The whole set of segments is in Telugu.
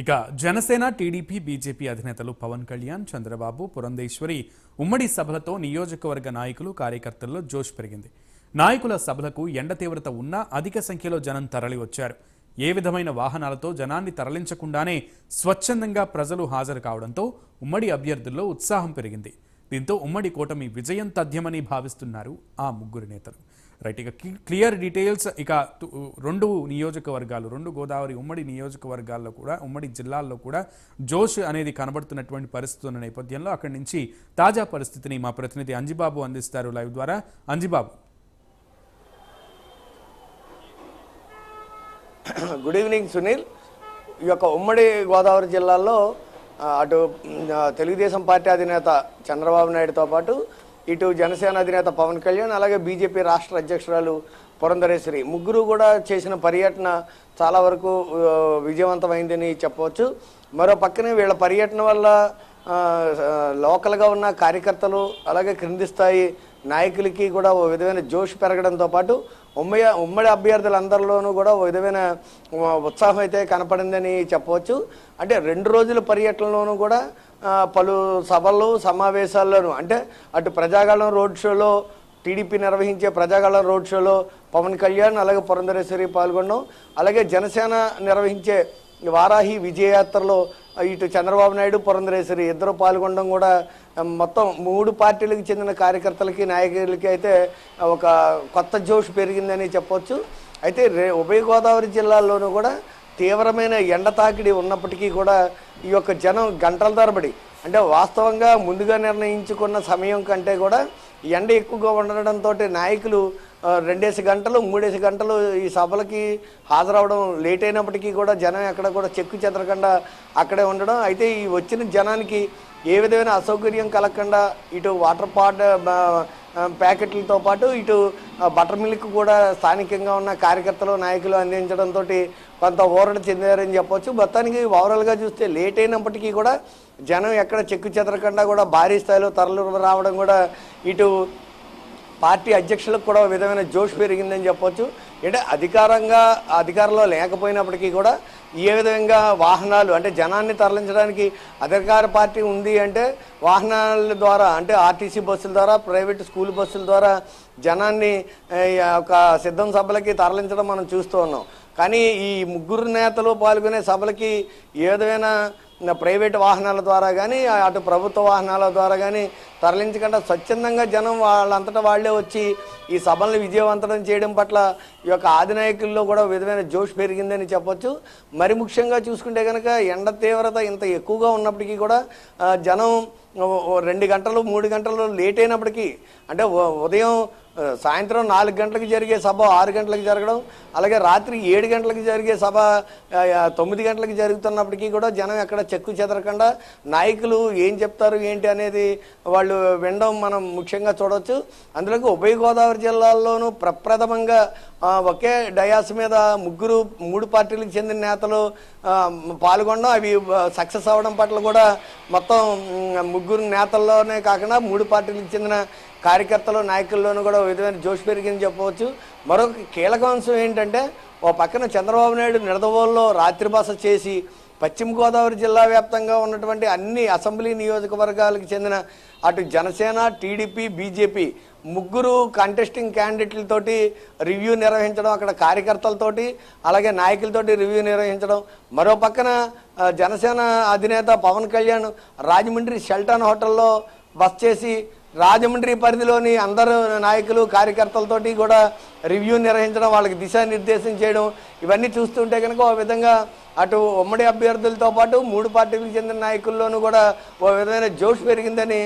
ఇక జనసేన టీడీపీ బీజేపీ అధినేతలు పవన్ కళ్యాణ్ చంద్రబాబు పురంధేశ్వరి ఉమ్మడి సభలతో నియోజకవర్గ నాయకులు కార్యకర్తల్లో జోష్ పెరిగింది. నాయకుల సభలకు ఎండ తీవ్రత ఉన్నా అధిక సంఖ్యలో జనం తరలి వచ్చారు. ఏ విధమైన వాహనాలతో జనాన్ని తరలించకుండానే స్వచ్ఛందంగా ప్రజలు హాజరు కావడంతో ఉమ్మడి అభ్యర్థుల్లో ఉత్సాహం పెరిగింది. దీంతో ఉమ్మడి కూటమి విజయం తథ్యమని భావిస్తున్నారు ఆ ముగ్గురు నేతలు. రైట్ ఇక క్లియర్ డీటెయిల్స్ ఇక రెండు నియోజకవర్గాలు రెండు గోదావరి ఉమ్మడి నియోజకవర్గాల్లో కూడా ఉమ్మడి జిల్లాల్లో కూడా జోష్ అనేది కనబడుతున్నటువంటి పరిస్థితి ఉన్న నేపథ్యంలో అక్కడి నుంచి తాజా పరిస్థితిని మా ప్రతినిధి అంజిబాబు అందిస్తారు లైవ్ ద్వారా. అంజిబాబు. గుడ్ ఈవినింగ్ సునీల్ ఈ యొక్క ఉమ్మడి గోదావరి జిల్లాలో అటు తెలుగుదేశం పార్టీ అధినేత చంద్రబాబు నాయుడుతో పాటు ఇటు జనసేన అధినేత పవన్ కళ్యాణ్ అలాగే బీజేపీ రాష్ట్ర అధ్యక్షురాలు పురంధరేశ్వరి. ముగ్గురు కూడా చేసిన పర్యటన చాలా వరకు విజయవంతమైందని చెప్పవచ్చు. మరో పక్కనే వీళ్ళ పర్యటన వల్ల లోకల్గా ఉన్న కార్యకర్తలు అలాగే క్రింది స్థాయి నాయకులకి కూడా ఓ విధమైన జోష్ పెరగడంతో పాటు ఉమ్మడి ఉమ్మడి అభ్యర్థులందరిలోనూ కూడా ఓ విధమైన ఉత్సాహం అయితే కనపడిందని చెప్పవచ్చు. అంటే రెండు రోజుల పర్యటనలోనూ కూడా పలు సభలు సమావేశాల్లోనూ అంటే అటు ప్రజాగళం రోడ్ షోలో టీడీపీ నిర్వహించే ప్రజాగళం రోడ్ షోలో పవన్ కళ్యాణ్ అలాగే పురంధరేశ్వరి పాల్గొనడం అలాగే జనసేన నిర్వహించే వారాహి విజయయాత్రలో ఇటు చంద్రబాబు నాయుడు పురంధరేశ్వరి ఇద్దరు పాల్గొనడం కూడా మొత్తం మూడు పార్టీలకు చెందిన కార్యకర్తలకి నాయకులకి అయితే ఒక కొత్త జోష్ పెరిగిందని చెప్పొచ్చు. అయితే రే ఉభయ గోదావరి జిల్లాల్లోనూ కూడా తీవ్రమైన ఎండ తాకిడి ఉన్నప్పటికీ కూడా ఈ యొక్క జనం గంటల తరబడి అంటే వాస్తవంగా ముందుగా నిర్ణయించుకున్న సమయం కంటే కూడా ఎండ ఎక్కువగా ఉండడంతో నాయకులు రెండేసి గంటలు మూడేసి గంటలు ఈ సభలకి హాజరవడం లేట్ అయినప్పటికీ కూడా జనం ఎక్కడ కూడా చెక్కు చెదరకుండా అక్కడే ఉండడం. అయితే ఈ వచ్చిన జనానికి ఏ విధమైన అసౌకర్యం కలగకుండా ఇటు వాటర్ పాట్ ప్యాకెట్లతో పాటు ఇటు బటర్ మిల్క్ కూడా స్థానికంగా ఉన్న కార్యకర్తలు నాయకులు అందించడంతో కొంత ఊరట చెందారని చెప్పొచ్చు. మొత్తానికి ఓవరాల్గా చూస్తే లేట్ అయినప్పటికీ కూడా జనం ఎక్కడ చెక్కు చెదరకుండా కూడా భారీ స్థాయిలో తరలి రావడం కూడా ఇటు పార్టీ అధ్యక్షులకు కూడా విధమైన జోష్ పెరిగిందని చెప్పొచ్చు. అంటే అధికారంగా అధికారంలో లేకపోయినప్పటికీ కూడా ఏ విధంగా వాహనాలు అంటే జనాన్ని తరలించడానికి అధికార పార్టీ ఉంది అంటే వాహనాల ద్వారా అంటే ఆర్టీసీ బస్సుల ద్వారా ప్రైవేట్ స్కూల్ బస్సుల ద్వారా జనాన్ని ఒక సిద్ధం సభలకి తరలించడం మనం చూస్తూ ఉన్నాం. కానీ ఈ ముగ్గురు నేతలు పాల్గొనే సభలకి ఏ విధమైన ప్రైవేట్ వాహనాల ద్వారా కానీ అటు ప్రభుత్వ వాహనాల ద్వారా కానీ తరలించకుండా స్వచ్ఛందంగా జనం వాళ్ళంతటా వాళ్ళే వచ్చి ఈ సభలను విజయవంతం చేయడం పట్ల ఈ యొక్క ఆదినాయకుల్లో కూడా విధమైన జోష్ పెరిగిందని చెప్పొచ్చు. మరి ముఖ్యంగా చూసుకుంటే కనుక ఎండ తీవ్రత ఇంత ఎక్కువగా ఉన్నప్పటికీ కూడా జనం రెండు గంటలు మూడు గంటలు లేట్ అయినప్పటికీ అంటే ఉదయం సాయంత్రం నాలుగు గంటలకు జరిగే సభ ఆరు గంటలకు జరగడం అలాగే రాత్రి ఏడు గంటలకు జరిగే సభ తొమ్మిది గంటలకు జరుగుతున్నప్పటికీ కూడా జనం ఎక్కడ చెక్కు చెదరకుండా నాయకులు ఏం చెప్తారు ఏంటి అనేది వాళ్ళు వినడం మనం ముఖ్యంగా చూడవచ్చు అందులోకి ఉభయ గోదావరి జిల్లాల్లోనూ ప్రప్రథమంగా ఒకే డయాస్ మీద ముగ్గురు మూడు పార్టీలకు చెందిన నేతలు పాల్గొనడం అవి సక్సెస్ అవ్వడం పట్ల కూడా మొత్తం ముగ్గురు నేతల్లోనే కాకుండా మూడు పార్టీలకు చెందిన కార్యకర్తలు నాయకుల్లోనూ కూడా విధమైన జోష్ పెరిగిందని చెప్పవచ్చు. మరొక కీలక అంశం ఏంటంటే ఓ పక్కన చంద్రబాబు నాయుడు నిడదవోల్లో రాత్రి బస చేసి పశ్చిమ గోదావరి జిల్లా వ్యాప్తంగా ఉన్నటువంటి అన్ని అసెంబ్లీ నియోజకవర్గాలకు చెందిన అటు జనసేన టీడీపీ బీజేపీ ముగ్గురు కంటెస్టింగ్ క్యాండిడేట్లతోటి రివ్యూ నిర్వహించడం అక్కడ కార్యకర్తలతోటి అలాగే నాయకులతోటి రివ్యూ నిర్వహించడం. మరో పక్కన జనసేన అధినేత పవన్ కళ్యాణ్ రాజమండ్రి షెల్టన్ హోటల్లో బస్ చేసి రాజమండ్రి పరిధిలోని అందరు నాయకులు కార్యకర్తలతోటి కూడా రివ్యూ నిర్వహించడం వాళ్ళకి దిశానిర్దేశం చేయడం ఇవన్నీ చూస్తుంటే కనుక ఓ విధంగా అటు ఉమ్మడి అభ్యర్థులతో పాటు మూడు పార్టీలకు చెందిన నాయకుల్లోనూ కూడా ఓ విధమైన జోష్ పెరిగిందని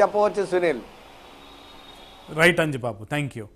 చెప్పవచ్చు Sunil. Right Anjibabu thank you